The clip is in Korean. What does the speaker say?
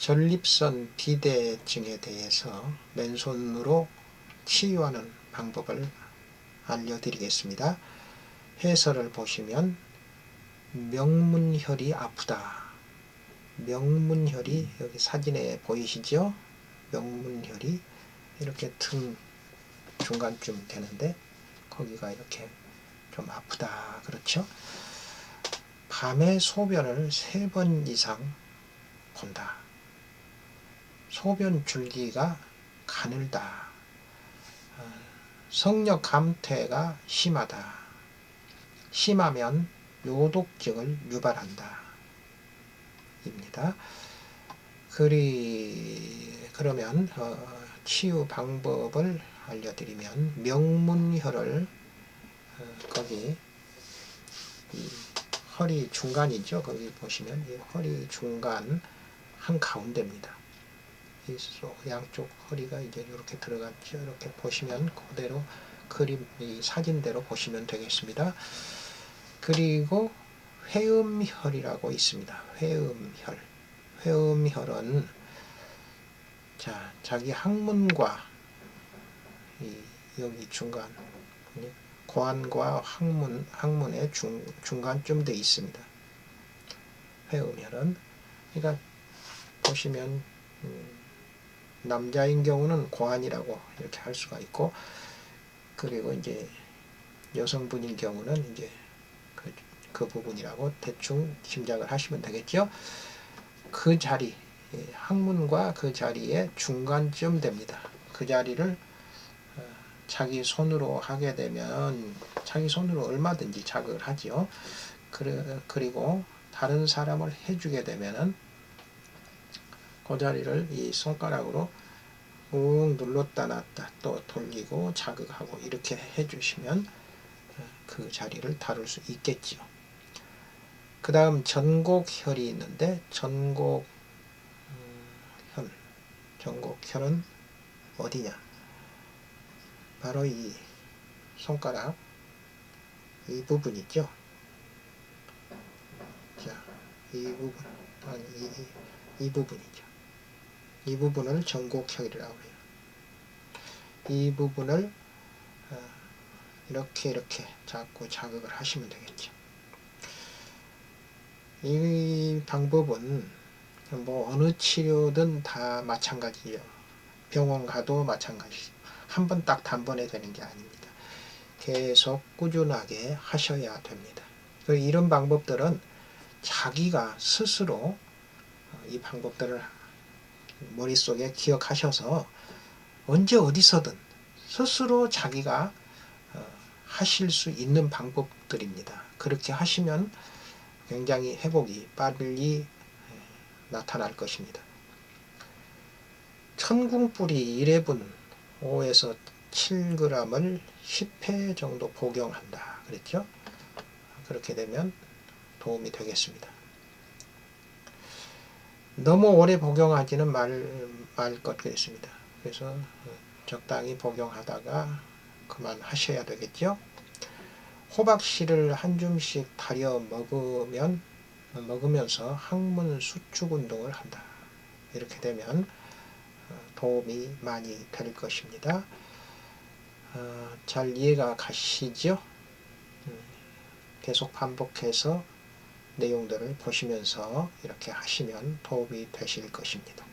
전립선 비대증에 대해서 맨손으로 치유하는 방법을 알려드리겠습니다. 해설을 보시면 명문혈이 아프다. 명문혈이 여기 사진에 보이시죠? 명문혈이 이렇게 등 중간쯤 되는데 거기가 이렇게 좀 아프다. 그렇죠? 밤에 소변을 세 번 이상 본다. 소변 줄기가 가늘다. 어, 성력 감퇴가 심하다. 심하면 요독증을 유발한다. 입니다. 그리 그러면 어, 치유 방법을 알려드리면 명문혈을 어, 거기 허리 중간이죠. 거기 보시면 이 허리 중간 한 가운데입니다. 이 양쪽 허리가 이제 이렇게 들어갔죠. 이렇게 보시면 그대로 그림 이 사진대로 보시면 되겠습니다. 그리고 회음혈이라고 있습니다. 회음혈. 회음혈은 자 자기 항문과 이 여기 중간 고안과 항문 항문의 중 중간쯤 돼 있습니다. 회음혈은 그러니까 보시면 음, 남자인 경우는 고안이라고 이렇게 할 수가 있고 그리고 이제 여성분인 경우는 이제 그, 그 부분이라고 대충 짐작을 하시면 되겠죠. 그 자리 항문과 그 자리의 중간쯤 됩니다. 그 자리를 어, 자기 손으로 하게 되면 자기 손으로 얼마든지 자극을 하지요. 그리고 다른 사람을 해주게 되면은 그 자리를 이 손가락으로 꾹 눌렀다 놨다 또 돌리고 자극하고 이렇게 해주시면 어, 그 자리를 다룰 수 있겠지요. 그 다음 전곡혈이 있는데 전곡 혈 전곡혈은 어디냐? 바로 이 손가락 이 부분 있죠. 자 이 부분 아니 이, 이 부분이죠 이 부분을 전곡혈이라고 해요 이 부분을 어, 이렇게 이렇게 자꾸 자극을 하시면 되겠죠 이 방법은 뭐 어느 치료든 다 마찬가지예요. 병원 가도 마찬가지죠. 한 번 딱 단번에 되는 게 아닙니다. 계속 꾸준하게 하셔야 됩니다. 이런 방법들은 자기가 스스로 이 방법들을 머릿속에 기억하셔서 언제 어디서든 스스로 자기가 어, 하실 수 있는 방법들입니다. 그렇게 하시면 굉장히 회복이 빨리 나타날 것입니다. 천궁뿌리 1회분 5에서 7g을 10회 정도 복용한다. 그랬죠? 그렇게 되면 도움이 되겠습니다. 너무 오래 복용하지는 말, 말것 같습니다. 그래서 적당히 복용하다가 그만하셔야 되겠죠? 호박씨를 한 줌씩 달여 먹으면 먹으면서 항문 수축 운동을 한다. 이렇게 되면 어, 도움이 많이 될 것입니다. 어, 잘 이해가 가시죠? 음, 계속 반복해서 내용들을 보시면서 이렇게 하시면 도움이 되실 것입니다.